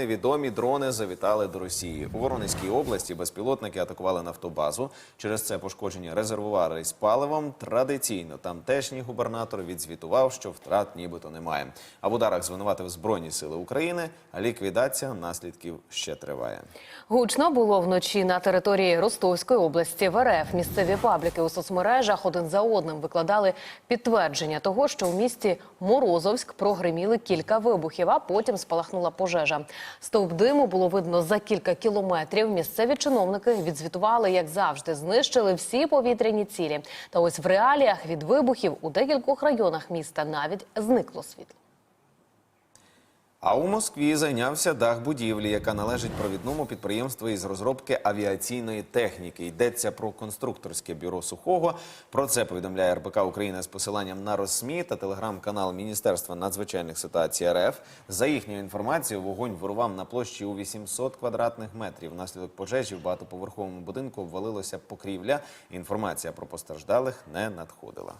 невідомі дрони завітали до Росії. У Воронезькій області безпілотники атакували нафтобазу. Через це пошкоджені резервуари з паливом. Традиційно тамтешній губернатор відзвітував, що втрат нібито немає. А в ударах звинуватив Збройні сили України. А ліквідація наслідків ще триває. Гучно було вночі на території Ростовської області в РФ. Місцеві пабліки у соцмережах один за одним викладали підтвердження того, що у місті Морозовськ прогриміли кілька вибухів, а потім спалахнула пожежа. Стовп диму було видно за кілька кілометрів. Місцеві чиновники відзвітували, як завжди, знищили всі повітряні цілі. Та ось в реаліях від вибухів у декількох районах міста навіть зникло світло. А у Москві зайнявся дах будівлі, яка належить провідному підприємству із розробки авіаційної техніки. Йдеться про конструкторське бюро сухого. Про це повідомляє РБК Україна з посиланням на Росмі та телеграм-канал Міністерства надзвичайних ситуацій РФ. За їхньою інформацією, вогонь вирував на площі у 800 квадратних метрів. Внаслідок пожежі в багатоповерховому будинку обвалилося покрівля. Інформація про постраждалих не надходила.